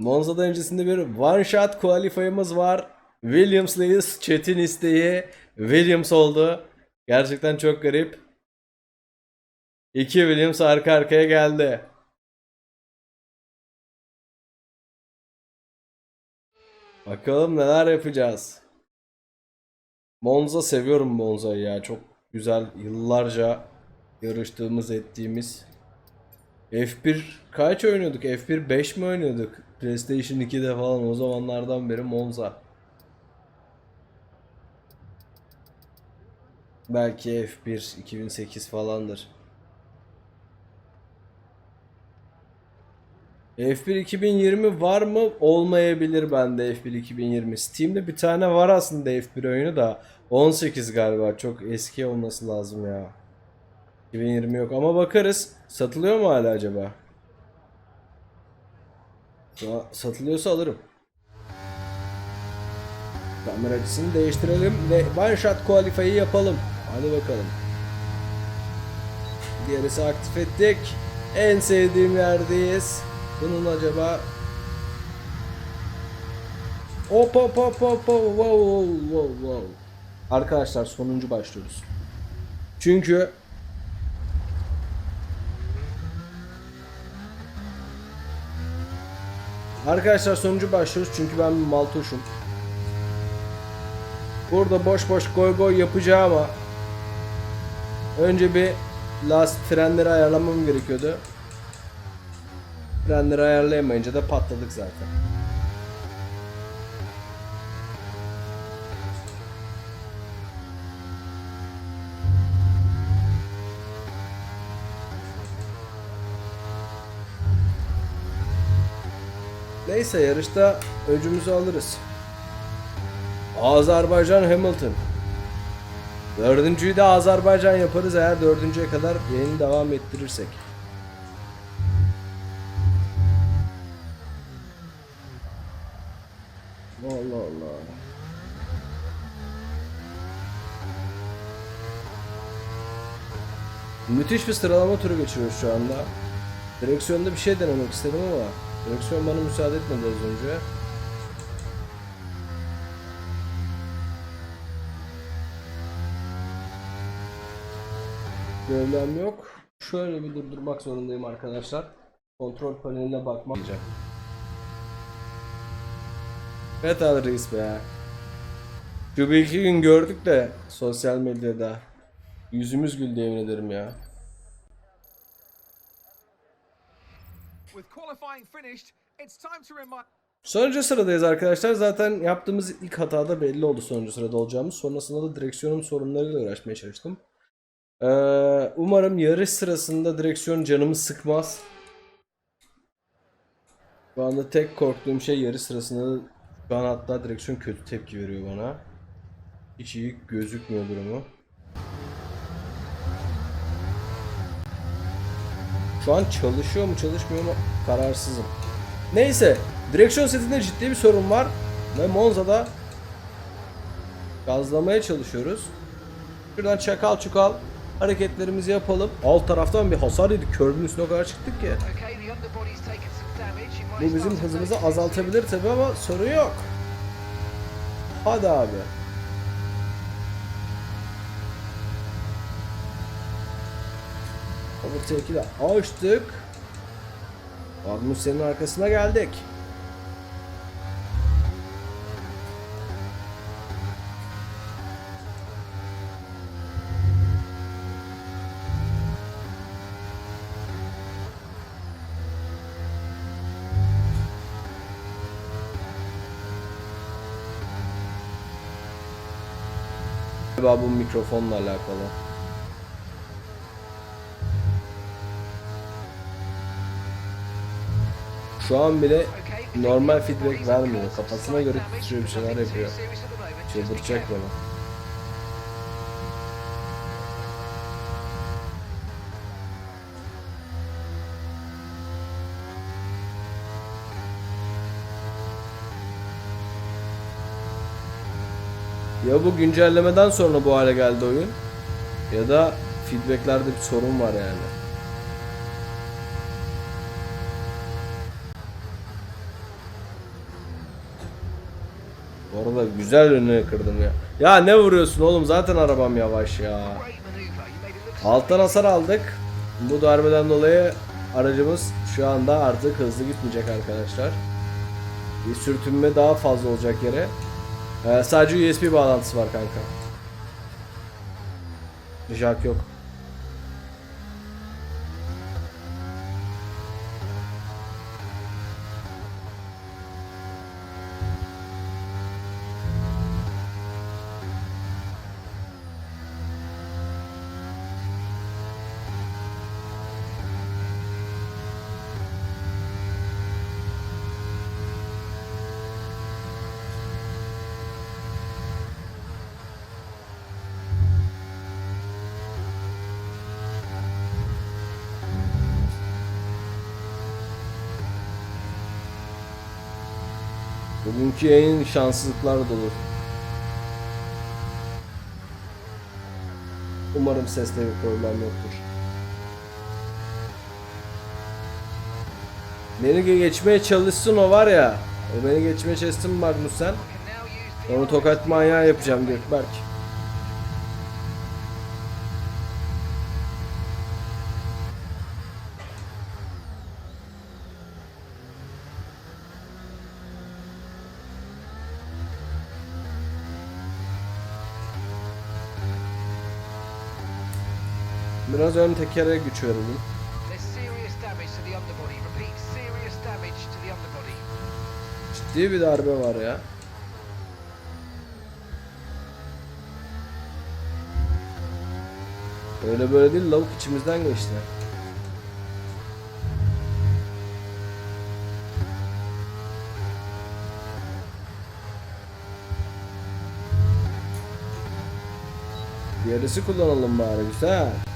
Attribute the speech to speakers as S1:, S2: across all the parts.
S1: Monza'dan öncesinde bir one shot qualify'ımız var. Williams'lıyız. Chat'in isteği Williams oldu. Gerçekten çok garip. İki Williams arka arkaya geldi. Bakalım neler yapacağız. Monza seviyorum Monza'yı ya. Çok güzel yıllarca yarıştığımız ettiğimiz. F1 kaç oynuyorduk? F1 5 mi oynuyorduk? PlayStation 2'de falan o zamanlardan beri Monza. Belki F1 2008 falandır. F1 2020 var mı? Olmayabilir bende F1 2020. Steam'de bir tane var aslında F1 oyunu da 18 galiba. Çok eski olması lazım ya. 2020 yok ama bakarız. Satılıyor mu hala acaba? Ya, satılıyorsa alırım. Kamera açısını değiştirelim ve one shot qualify'ı yapalım. Hadi bakalım. Diğerisi aktif ettik. En sevdiğim yerdeyiz. Bunun acaba Hop hop hop hop hop wow wow wow. Arkadaşlar sonuncu başlıyoruz. Çünkü Arkadaşlar sonuncu başlıyoruz çünkü ben bir maltoşum. Burada boş boş goy goy yapacağım ama önce bir last frenleri ayarlamam gerekiyordu. Frenleri ayarlayamayınca da patladık zaten. Neyse yarışta öcümüzü alırız. Azerbaycan Hamilton. Dördüncüyü de Azerbaycan yaparız eğer dördüncüye kadar yayını devam ettirirsek. Allah Allah. Müthiş bir sıralama turu geçiriyoruz şu anda. Direksiyonda bir şey denemek istedim ama direksiyon bana müsaade etmedi az önce. Problem yok. Şöyle bir durdurmak zorundayım arkadaşlar. Kontrol paneline lazım. Evet abi reis be. Şu bir iki gün gördük de sosyal medyada. Yüzümüz güldü yemin ederim ya. Sonuncu sıradayız arkadaşlar. Zaten yaptığımız ilk hatada belli oldu sonuncu sırada olacağımız. Sonrasında da direksiyonun sorunlarıyla uğraşmaya çalıştım. Ee, umarım yarış sırasında direksiyon canımı sıkmaz. Şu anda tek korktuğum şey yarış sırasında şu an hatta direksiyon kötü tepki veriyor bana. Hiç iyi gözükmüyor durumu. Şu an çalışıyor mu çalışmıyor mu kararsızım. Neyse direksiyon setinde ciddi bir sorun var ve Monza'da gazlamaya çalışıyoruz. Şuradan çakal çukal hareketlerimizi yapalım. Alt taraftan bir hasar yedik. Körbün üstüne o kadar çıktık ki. Bu bizim hızımızı azaltabilir tabi ama sorun yok. Hadi abi. Overtake'i de açtık. Magnussen'in arkasına geldik. Galiba bu mikrofonla alakalı. Şu an bile normal feedback vermiyor. Kafasına göre tutuyor bir şeyler yapıyor. Çıldıracak beni. Ya bu güncellemeden sonra bu hale geldi oyun ya da feedbacklerde bir sorun var yani. Arada güzel önüne kırdım ya. Ya ne vuruyorsun oğlum zaten arabam yavaş ya. Alttan hasar aldık. Bu darbeden dolayı aracımız şu anda artık hızlı gitmeyecek arkadaşlar. Bir sürtünme daha fazla olacak yere. Ee, sadece USB bağlantısı var kanka. Jack yok. Bugünkü yayın şanssızlıklar dolu. Umarım seste bir problem yoktur. Beni ge- geçmeye çalışsın o var ya. O beni geçmeye çalışsın Magnus sen.
S2: can now use the
S1: Onu tokat manyağı yapacağım Gökberk. Biraz ön tekere güç verelim. Ciddi bir darbe var ya. Öyle böyle değil lavuk içimizden geçti. Gerisi kullanalım bari güzel.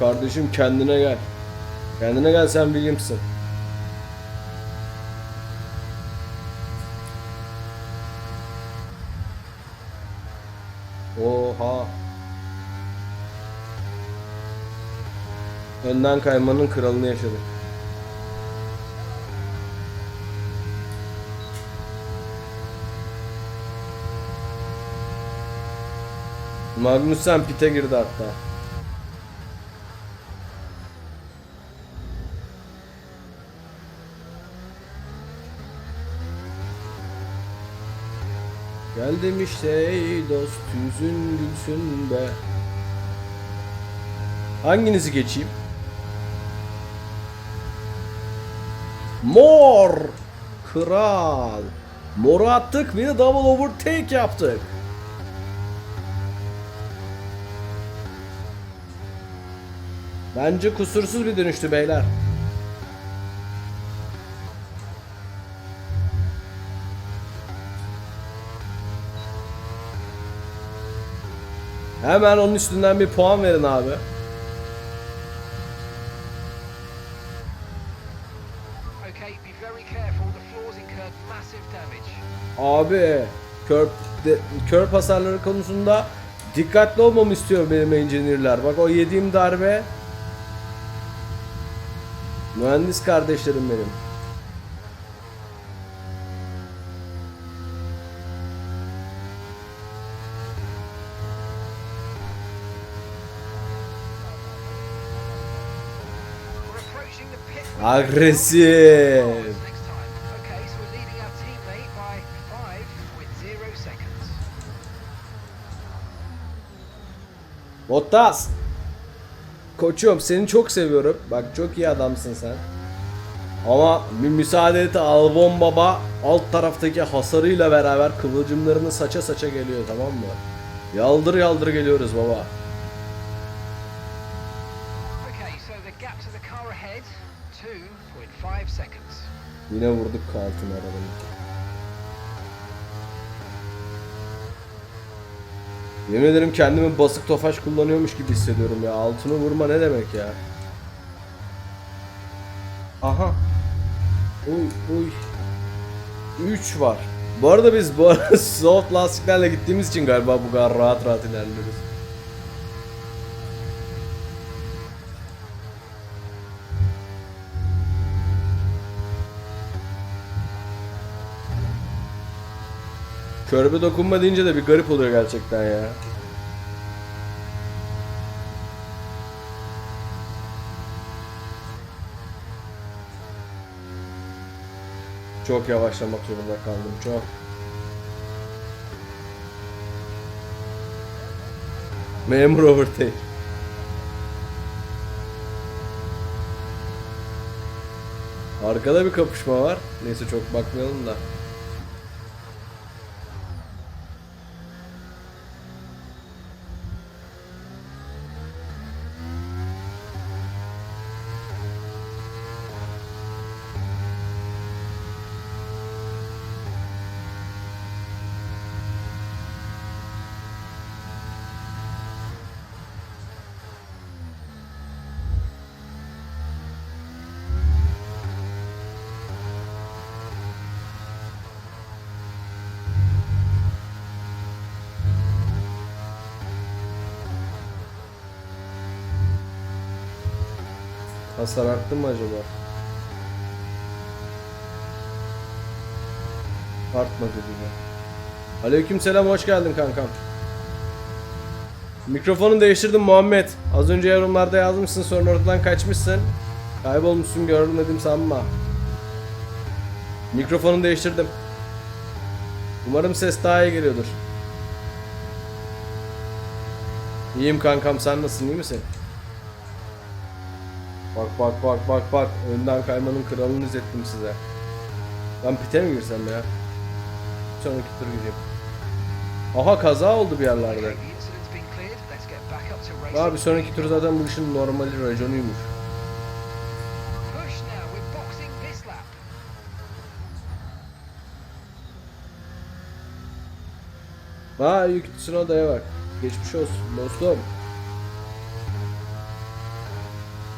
S1: Kardeşim kendine gel. Kendine gel sen Williams'ın. Oha. Önden kaymanın kralını yaşadık. Magnussen pite girdi hatta. Geldim işte ey dost yüzün gülsün be. Hanginizi geçeyim? Mor Kral Mor'u attık bir de double overtake yaptık. Bence kusursuz bir dönüştü beyler. Hemen onun üstünden bir puan verin abi. Abi kör, de, kör hasarları konusunda dikkatli olmamı istiyor benim engineer'lar. Bak o yediğim darbe Mühendis kardeşlerim benim.
S2: Seconds.
S1: Bottas. Koçum seni çok seviyorum. Bak çok iyi adamsın sen. Ama bir müsaade et Albon Baba alt taraftaki hasarıyla beraber kıvılcımlarını saça saça geliyor tamam mı? Yaldır yaldır geliyoruz baba. Yine vurduk altın arabanı. Yemin ederim kendimi basık tofaş kullanıyormuş gibi hissediyorum ya. Altını vurma ne demek ya? Aha. Uy uy. 3 var. Bu arada biz bu soft lastiklerle gittiğimiz için galiba bu kadar rahat rahat ilerliyoruz. Körbe dokunma deyince de bir garip oluyor gerçekten ya. Çok yavaşlamak zorunda kaldım çok. Memur overtake. Arkada bir kapışma var. Neyse çok bakmayalım da. Hasar arttı mı acaba? Artmadı gibi. Aleykümselam hoş geldin kankam. Mikrofonu değiştirdim Muhammed. Az önce yorumlarda yazmışsın sonra ortadan kaçmışsın. Kaybolmuşsun görmedim sanma. Mikrofonu değiştirdim. Umarım ses daha iyi geliyordur. İyiyim kankam sen nasılsın iyi misin? Bak bak bak bak önden kaymanın kralını izlettim size. Ben pite mi girsem ya? Sonraki tur gireyim. Aha kaza oldu bir yerlerde. Abi sonraki tur zaten bu işin normali raconuymuş. Ha yük Tsunoda'ya bak. Geçmiş olsun dostum.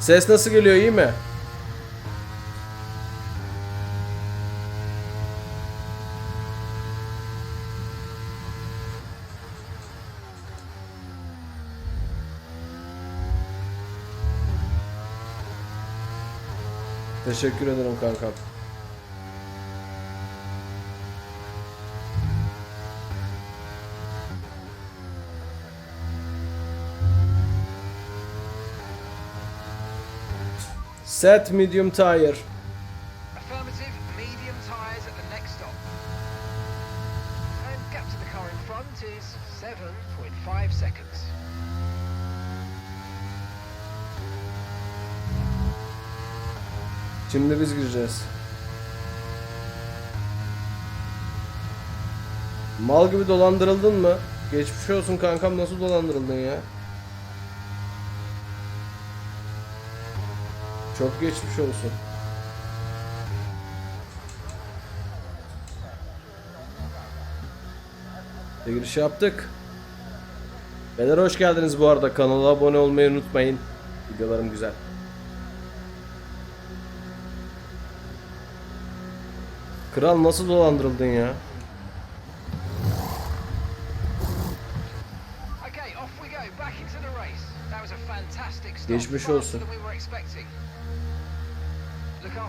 S1: Ses nasıl geliyor iyi mi? Teşekkür ederim kankam. Set medium tire.
S2: Affirmative, medium tyres at the next stop. And gap to the car in front is 7.5 seconds.
S1: Şimdi biz gireceğiz. Mal gibi dolandırıldın mı? Geçmiş olsun kankam nasıl dolandırıldın ya? Çok geçmiş olsun. Giriş yaptık. Beyler hoş geldiniz bu arada. Kanala abone olmayı unutmayın. Videolarım güzel. Kral nasıl dolandırıldın ya?
S2: Okay, off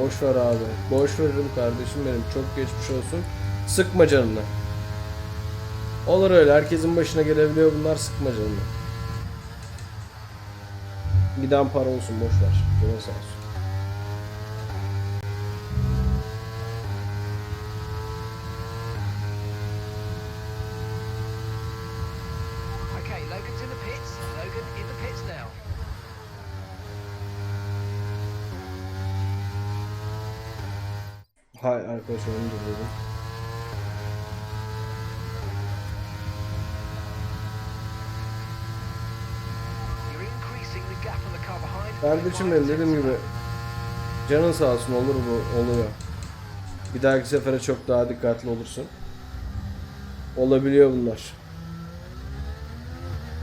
S1: Boş ver abi. Boş veririm kardeşim benim. Çok geçmiş olsun. Sıkma canını. Olur öyle. Herkesin başına gelebiliyor bunlar. Sıkma canını. Giden para olsun boş ver. Canın sağ olsun. Hay arkadaşlar onu durdurdum. Kardeşim benim dediğim gibi canın sağ olsun olur bu oluyor. Bir dahaki sefere çok daha dikkatli olursun. Olabiliyor bunlar.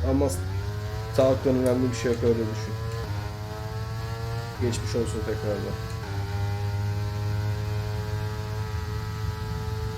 S1: Ama sağlıktan önemli bir şey yok öyle düşün. Geçmiş olsun tekrardan. Arkadaşlar 11. sıradayız.
S2: Okay, gap ahead is 7.2 seconds. And the gap behind us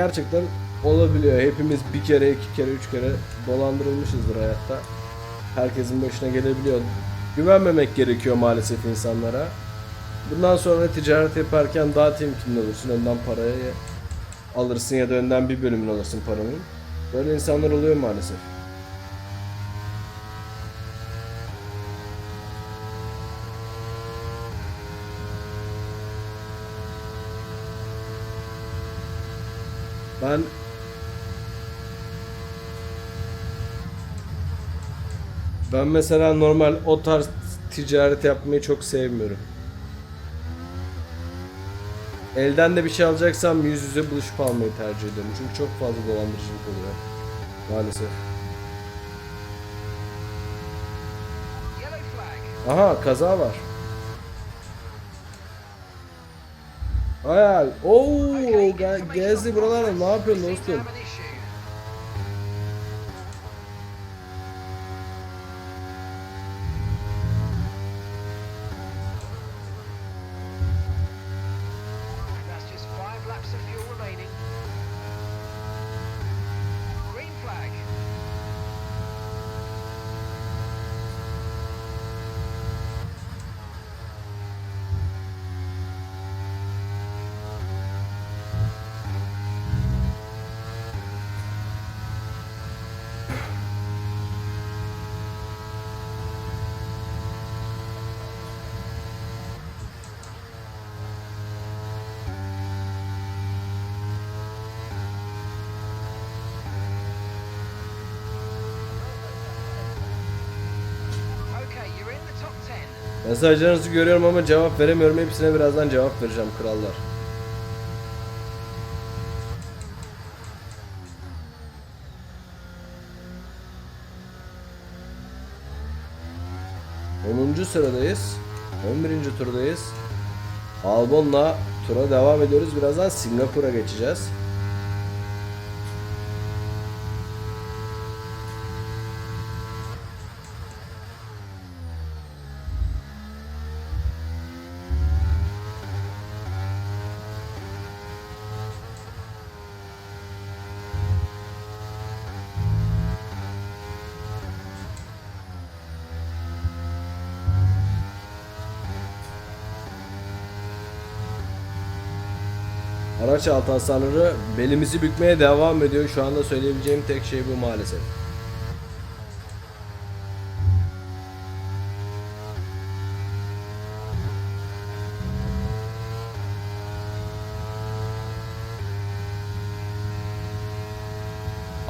S1: gerçekten olabiliyor. Hepimiz bir kere, iki kere, üç kere dolandırılmışızdır hayatta. Herkesin başına gelebiliyor. Güvenmemek gerekiyor maalesef insanlara. Bundan sonra ticaret yaparken daha temkinli olursun. Önden parayı alırsın ya da önden bir bölümünü alırsın paranın. Böyle insanlar oluyor maalesef. Ben Ben mesela normal o tarz ticaret yapmayı çok sevmiyorum. Elden de bir şey alacaksam yüz yüze buluşup almayı tercih ediyorum. Çünkü çok fazla dolandırıcılık oluyor. Maalesef. Aha kaza var. Hayal. Oo, ge-
S2: on
S1: buralarda ne yapıyorsun dostum? Mesajlarınızı görüyorum ama cevap veremiyorum. Hepsine birazdan cevap vereceğim krallar. Onuncu sıradayız. 11. turdayız. Albon'la tura devam ediyoruz. Birazdan Singapur'a geçeceğiz. Araç altı hasarları belimizi bükmeye devam ediyor. Şu anda söyleyebileceğim tek şey bu maalesef.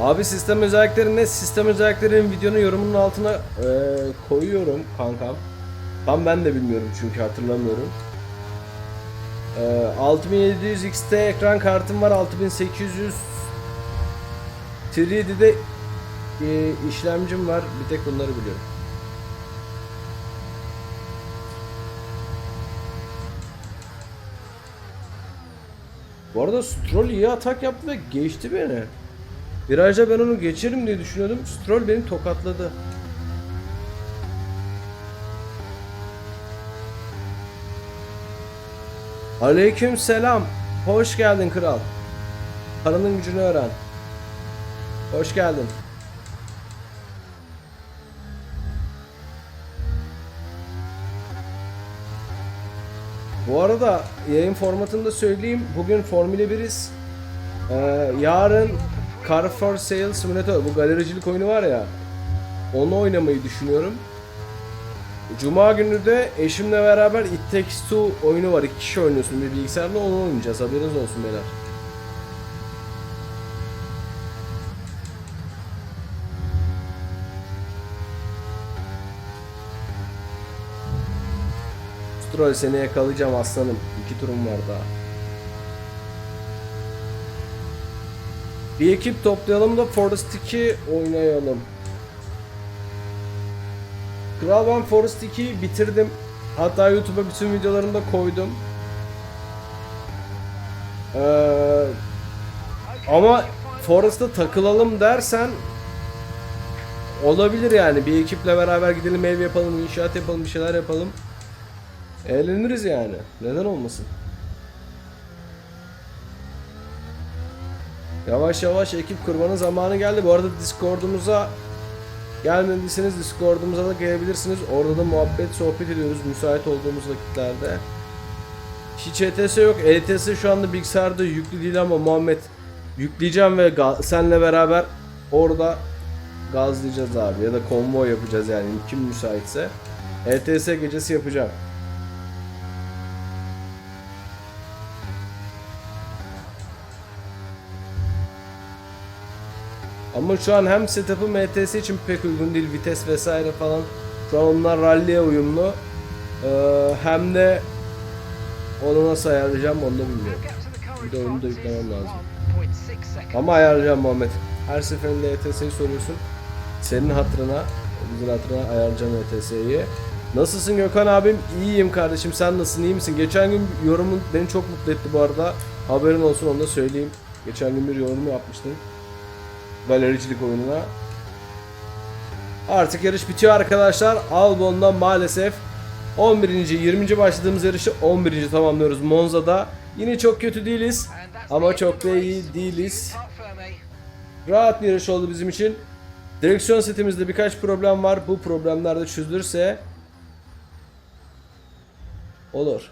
S1: Abi sistem özellikleri ne? Sistem özelliklerini videonun yorumunun altına eee, koyuyorum kankam. Tam ben de bilmiyorum çünkü hatırlamıyorum. Ee, 6700 XT ekran kartım var 6800 3D'de e, işlemcim var bir tek bunları biliyorum. Bu arada Stroll iyi atak yaptı ve geçti beni. Virajda ben onu geçerim diye düşünüyordum. Stroll beni tokatladı. Aleyküm selam. Hoş geldin kral. Paranın gücünü öğren. Hoş geldin. Bu arada yayın formatını da söyleyeyim. Bugün Formula 1'iz. Ee, yarın Car for Sale Simulator bu galericilik oyunu var ya. Onu oynamayı düşünüyorum. Cuma günü de eşimle beraber It Takes Two oyunu var. İki kişi oynuyorsun bir bilgisayarda onu oynayacağız. Haberiniz olsun beyler. Stroll seni yakalayacağım aslanım. İki turum var daha. Bir ekip toplayalım da Forest 2 oynayalım. Kral ben Forest 2'yi bitirdim. Hatta YouTube'a bütün videolarını da koydum. Ee, ama Forest'ta takılalım dersen olabilir yani. Bir ekiple beraber gidelim ev yapalım, inşaat yapalım, bir şeyler yapalım. Eğleniriz yani. Neden olmasın? Yavaş yavaş ekip kurmanın zamanı geldi. Bu arada Discord'umuza gelmediyseniz Discord'umuza da gelebilirsiniz. Orada da muhabbet, sohbet ediyoruz müsait olduğumuz vakitlerde. Hiç ETS yok. ETS şu anda bilgisayarda yüklü değil ama Muhammed yükleyeceğim ve senle beraber orada gazlayacağız abi ya da konvoy yapacağız yani kim müsaitse. ETS gecesi yapacağım. Ama şu an hem setup'ı MTS için pek uygun değil. Vites vesaire falan. Şu an onlar rally'e uyumlu. Ee, hem de onu nasıl ayarlayacağım onu da bilmiyorum.
S2: Bir de onu da yüklemem lazım.
S1: Ama ayarlayacağım Muhammed. Her seferinde ETS'yi soruyorsun. Senin hatırına, bizim hatırına ayarlayacağım ETS'yi. Nasılsın Gökhan abim? İyiyim kardeşim. Sen nasılsın? İyi misin? Geçen gün yorumun beni çok mutlu etti bu arada. Haberin olsun onu da söyleyeyim. Geçen gün bir yorum yapmıştım. Galericilik oyununa. Artık yarış bitiyor arkadaşlar. Albon'da maalesef 11. 20. başladığımız yarışı 11. tamamlıyoruz Monza'da. Yine çok kötü değiliz. Ama çok da iyi değiliz. Rahat bir yarış oldu bizim için. Direksiyon setimizde birkaç problem var. Bu problemler de çözülürse olur.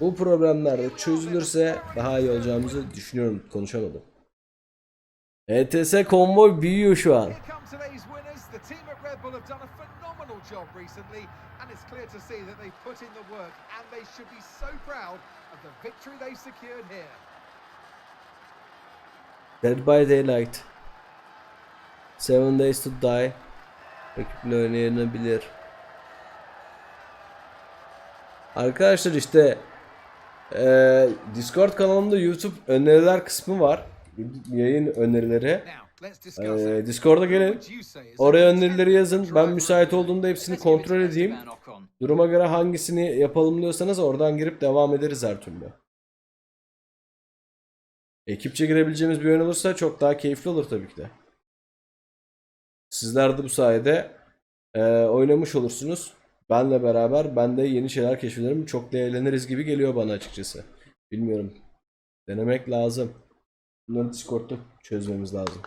S1: Bu problemler de çözülürse daha iyi olacağımızı düşünüyorum. Konuşamadım. ETS konvoy büyüyor şu an.
S3: Here come today's winners. The team at Red Bull have done a phenomenal job recently, and it's clear to see that they've put in the work, and they should be so proud of the victory they've secured here.
S1: Dead by Daylight. Seven Days to Die. Rakiple oynayabilir. Arkadaşlar işte eee, Discord kanalımda YouTube öneriler kısmı var. Yayın önerileri.
S3: İt.
S1: Discord'a gelin. Oraya önerileri yazın. Ben müsait olduğumda hepsini kontrol edeyim. Duruma göre hangisini yapalım diyorsanız oradan girip devam ederiz her türlü. Ekipçe girebileceğimiz bir oyun olursa çok daha keyifli olur tabii ki de. Sizler de bu sayede eee, oynamış olursunuz. Benle beraber ben de yeni şeyler keşfederim. Çok da eğleniriz gibi geliyor bana açıkçası. Bilmiyorum. Denemek lazım. Bunları Discord'da çözmemiz lazım.